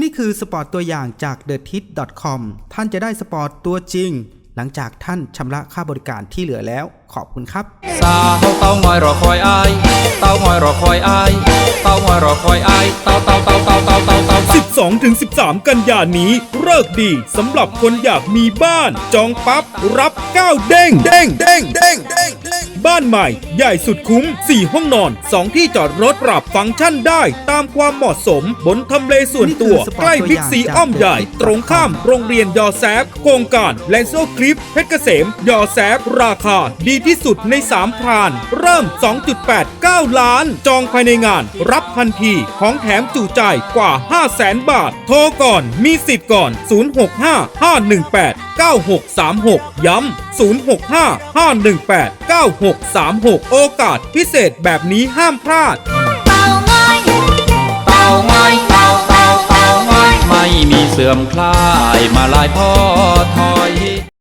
นี่คือสปอร์ตตัวอย่างจาก the t i t c o m ท่านจะได้สปอร์ตตัวจริง หลังจากท่านชำระค่าบริการที่เหลือแล้ว ขอบคุณครับสาวเต้างอยรอคอยไอาเต้างอยรอคอยไอาเต้างอยรอคอยไอาเต้าเต้าเต้าเต้าเต้าเต้าเต้าสิบสองถึงสิบสามกันยานี้ ลิกษ์ดีสำหรับคนอยากมีบ้าน จองปั๊บรับ9เด้งเด้งเด้งเด้งเด้งเด้งบ้านใหม่ ใหญ่สุดคุ้ม 4 ห้องนอน 2 ที่จอดรถปรับฟังก์ชันได้ ตามความเหมาะสม บนทำเลส่วนตัวนี่คือสปอร์ตใกล้พิกซีตัวอย่างอ้อมใหญ่จากตรงข้ามโรงเรียนยอแซฟโครงการแลนโซคลิปเพชรเกษม ยอแซฟราคา ดีที่สุดใน 3พราน เริ่ม 2.89 ล้าน จองภายในงาน รับทันทีของแถมจู่ใจายกว่า 500,000 บาท โทรก่อนมีสิทธิ์ก่อน065 518 9636 ย้ำ 065 518 9636 โอกาสพิเศษแบบนี้ห้ามพลาด เต่างอยเต้าเต่าเต่าเต่างอย ไม่มีเสื่อมคลายมาลายพ่อทอย